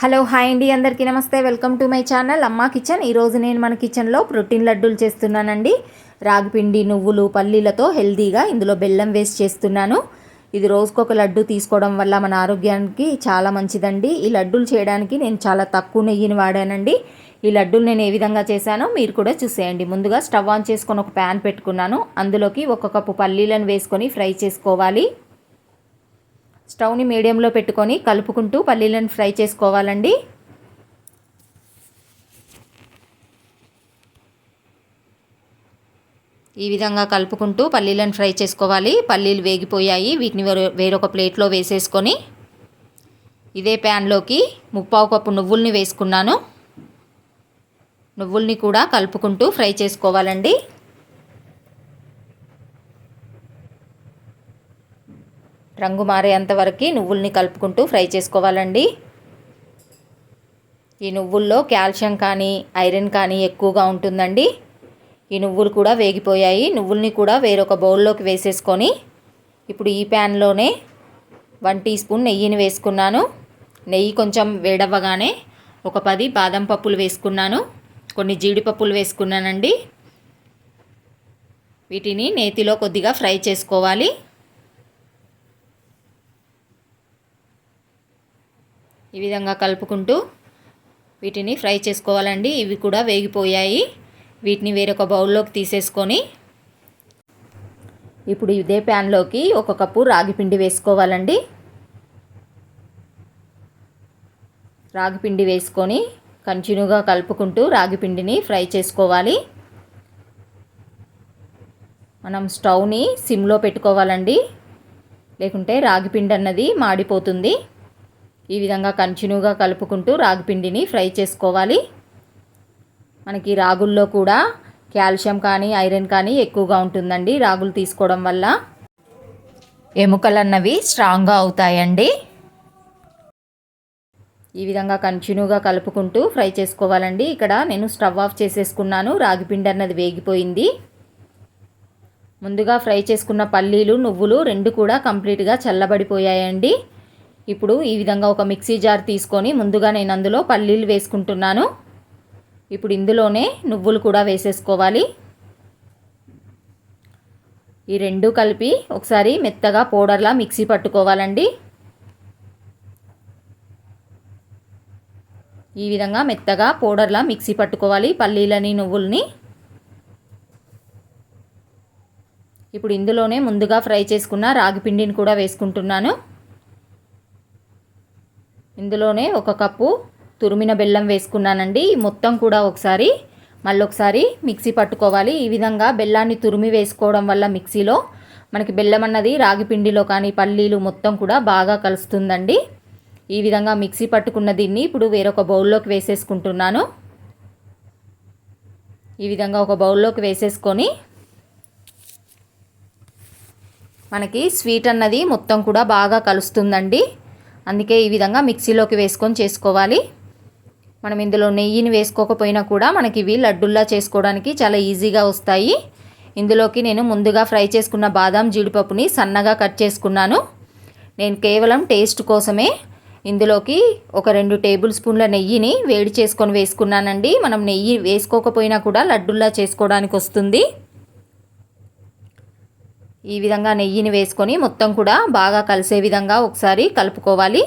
Hello hi అండి. అందరికీ నమస్తే. Welcome to my channel. అమ్మా కిచెన్. ఈరోజు నేను మన కిచెన్లో ప్రోటీన్ లడ్డూలు చేస్తున్నానండి. రాగిపిండి నువ్వులు పల్లీలతో హెల్తీగా ఇందులో బెల్లం వేసి చేస్తున్నాను. ఇది రోజుకొక లడ్డు తీసుకోవడం వల్ల మన ఆరోగ్యానికి చాలా మంచిదండి. ఈ లడ్డూలు చేయడానికి నేను చాలా తక్కువ నెయ్యిని వాడానండి. ఈ లడ్డూలు నేను ఏ విధంగా చేశానో మీరు కూడా చూసేయండి. ముందుగా స్టవ్ ఆన్ చేసుకొని ఒక ప్యాన్ పెట్టుకున్నాను. అందులోకి ఒక కప్పు పల్లీలను వేసుకొని ఫ్రై చేసుకోవాలి. స్టవ్ని మీడియంలో పెట్టుకొని కలుపుకుంటూ పల్లీలను ఫ్రై చేసుకోవాలండి. ఈ విధంగా కలుపుకుంటూ పల్లీలను ఫ్రై చేసుకోవాలి. పల్లీలు వేగిపోయాయి. వీటిని వేరొక ప్లేట్లో వేసేసుకొని ఇదే ప్యాన్లోకి ముప్పావు కప్పు నువ్వుల్ని వేసుకున్నాను. నువ్వుల్ని కూడా కలుపుకుంటూ ఫ్రై చేసుకోవాలండి. రంగు మారేంత వరకు నువ్వుల్ని కలుపుకుంటూ ఫ్రై చేసుకోవాలండి. ఈ నువ్వుల్లో కాల్షియం కానీ ఐరన్ కానీ ఎక్కువగా ఉంటుందండి. ఈ నువ్వులు కూడా వేగిపోయాయి. నువ్వుల్ని కూడా వేరొక బౌల్లోకి వేసేసుకొని ఇప్పుడు ఈ ప్యాన్లోనే వన్ టీ స్పూన్ నెయ్యిని వేసుకున్నాను. నెయ్యి కొంచెం వేడవ్వగానే ఒక పది బాదం పప్పులు వేసుకున్నాను. కొన్ని జీడిపప్పులు వేసుకున్నానండి. వీటిని నేతిలో కొద్దిగా ఫ్రై చేసుకోవాలి. ఈ విధంగా కలుపుకుంటూ వీటిని ఫ్రై చేసుకోవాలండి. ఇవి కూడా వేగిపోయాయి. వీటిని వేరొక బౌల్లోకి తీసేసుకొని ఇప్పుడు ఇదే ప్యాన్లోకి ఒక కప్పు రాగి పిండి వేసుకోవాలండి. రాగి పిండి వేసుకొని కంటిన్యూగా కలుపుకుంటూ రాగి పిండిని ఫ్రై చేసుకోవాలి. మనం స్టవ్ని సిమ్లో పెట్టుకోవాలండి. లేకుంటే రాగి పిండి అన్నది మాడిపోతుంది. ఈ విధంగా కంటిన్యూగా కలుపుకుంటూ రాగి పిండిని ఫ్రై చేసుకోవాలి. మనకి రాగుల్లో కూడా కాల్షియం కానీ ఐరన్ కానీ ఎక్కువగా ఉంటుందండి రాగులు తీసుకోవడం వల్ల. ఎముకలు అన్నవి స్ట్రాంగ్గా అవుతాయండి. ఈ విధంగా కంటిన్యూగా కలుపుకుంటూ ఫ్రై చేసుకోవాలండి. ఇక్కడ నేను స్టవ్ ఆఫ్ చేసేసుకున్నాను. రాగిపిండి అన్నది వేగిపోయింది. ముందుగా ఫ్రై చేసుకున్న పల్లీలు నువ్వులు రెండు కూడా కంప్లీట్గా చల్లబడిపోయాయండి. ఇప్పుడు ఈ విధంగా ఒక మిక్సీ జార్ తీసుకొని ముందుగా నేను అందులో పల్లీలు వేసుకుంటున్నాను. ఇప్పుడు ఇందులోనే నువ్వులు కూడా వేసేసుకోవాలి. ఈ రెండు కలిపి ఒకసారి మెత్తగా పౌడర్లా మిక్సీ పట్టుకోవాలండి. ఈ విధంగా మెత్తగా పౌడర్లా మిక్సీ పట్టుకోవాలి పల్లీలని నువ్వుల్ని. ఇప్పుడు ఇందులోనే ముందుగా ఫ్రై చేసుకున్న రాగి పిండిని కూడా వేసుకుంటున్నాను. ఇందులోనే ఒక కప్పు తురిమిన బెల్లం వేసుకున్నానండి. మొత్తం కూడా ఒకసారి మళ్ళీ ఒకసారి మిక్సీ పట్టుకోవాలి. ఈ విధంగా బెల్లాన్ని తురిమి వేసుకోవడం వల్ల మిక్సీలో మనకి బెల్లం అన్నది రాగి పిండిలో కానీ పల్లీలు మొత్తం కూడా బాగా కలుస్తుందండి. ఈ విధంగా మిక్సీ పట్టుకున్న దీన్ని ఇప్పుడు వేరొక బౌల్లోకి వేసేసుకుంటున్నాను. ఈ విధంగా ఒక బౌల్లోకి వేసేసుకొని మనకి స్వీట్ అన్నది మొత్తం కూడా బాగా కలుస్తుందండి. అందుకే ఈ విధంగా మిక్సీలోకి వేసుకొని చేసుకోవాలి. మనం ఇందులో నెయ్యిని వేసుకోకపోయినా కూడా మనకి ఇవి లడ్డుల్లా చేసుకోవడానికి చాలా ఈజీగా వస్తాయి. ఇందులోకి నేను ముందుగా ఫ్రై చేసుకున్న బాదాం జీడిపప్పుని సన్నగా కట్ చేసుకున్నాను. నేను కేవలం టేస్ట్ కోసమే ఇందులోకి ఒక రెండు టేబుల్ స్పూన్ల నెయ్యిని వేడి చేసుకొని వేసుకున్నానండి. మనం నెయ్యి వేసుకోకపోయినా కూడా లడ్డుల్లా చేసుకోవడానికి వస్తుంది. ఈ విధంగా నెయ్యిని వేసుకొని మొత్తం కూడా బాగా కలిసే విధంగా ఒకసారి కలుపుకోవాలి.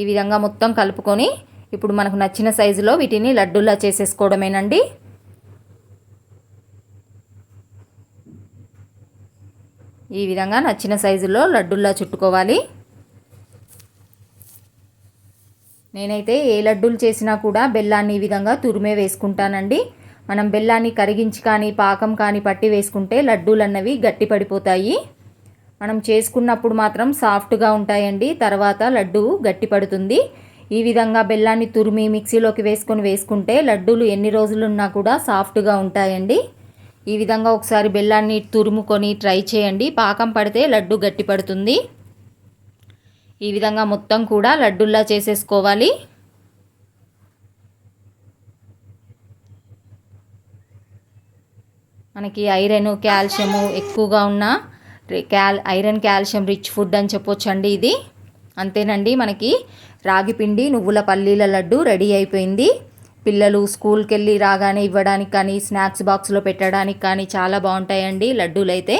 ఈ విధంగా మొత్తం కలుపుకొని ఇప్పుడు మనకు నచ్చిన సైజులో వీటిని లడ్డూలా చేసేసుకోవడమేనండి. ఈ విధంగా నచ్చిన సైజులో లడ్డుల్లా చుట్టుకోవాలి. నేనైతే ఏ లడ్డూలు చేసినా కూడా బెల్లాన్ని ఈ విధంగా తురిమే వేసుకుంటానండి. మనం బెల్లాన్ని కరిగించి కానీ పాకం కానీ పట్టి వేసుకుంటే లడ్డూలు అన్నవి గట్టి పడిపోతాయి. మనం చేసుకున్నప్పుడు మాత్రం సాఫ్ట్గా ఉంటాయండి. తర్వాత లడ్డు గట్టి పడుతుంది. ఈ విధంగా బెల్లాన్ని తురిమి మిక్సీలోకి వేసుకొని వేసుకుంటే లడ్డూలు ఎన్ని రోజులున్నా కూడా సాఫ్ట్గా ఉంటాయండి. ఈ విధంగా ఒకసారి బెల్లాన్ని తురుముకొని ట్రై చేయండి. పాకం పడితే లడ్డు గట్టి పడుతుంది. ఈ విధంగా మొత్తం కూడా లడ్డుల్లా చేసేసుకోవాలి. మనకి ఐరన్ కాల్షియము ఎక్కువగా ఉన్న cal iron calcium rich food అని చెప్పొచ్చండి ఇది. అంతేనండి మనకి రాగి పిండి నువ్వుల పల్లీల లడ్డు రెడీ అయిపోయింది. పిల్లలు స్కూల్కి వెళ్ళి రాగానే ఇవ్వడానికి కానీ స్నాక్స్ బాక్స్లో పెట్టడానికి కానీ చాలా బాగుంటాయండి లడ్డూలు అయితే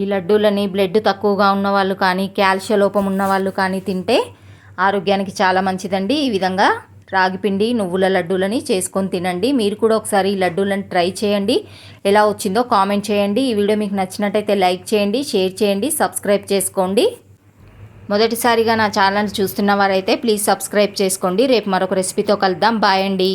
ఈ లడ్డూలని బ్లడ్ తక్కువగా ఉన్న వాళ్ళు కానీ క్యాల్షియ లోపం ఉన్న వాళ్ళు కానీ తింటే ఆరోగ్యానికి చాలా మంచిదండి ఈ విధంగా. రాగిపిండి నువ్వుల లడ్డూలని చేసుకొని తినండి. మీరు కూడా ఒకసారి ఈ లడ్డూలను ట్రై చేయండి. ఎలా వచ్చిందో కామెంట్ చేయండి. ఈ వీడియో మీకు నచ్చినట్టయితే లైక్ చేయండి షేర్ చేయండి సబ్స్క్రైబ్ చేసుకోండి. మొదటిసారిగా నా ఛానల్ చూస్తున్న వారైతే ప్లీజ్ సబ్స్క్రైబ్ చేసుకోండి. రేపు మరొక రెసిపీతో కలుద్దాం. బాయ్ అండి.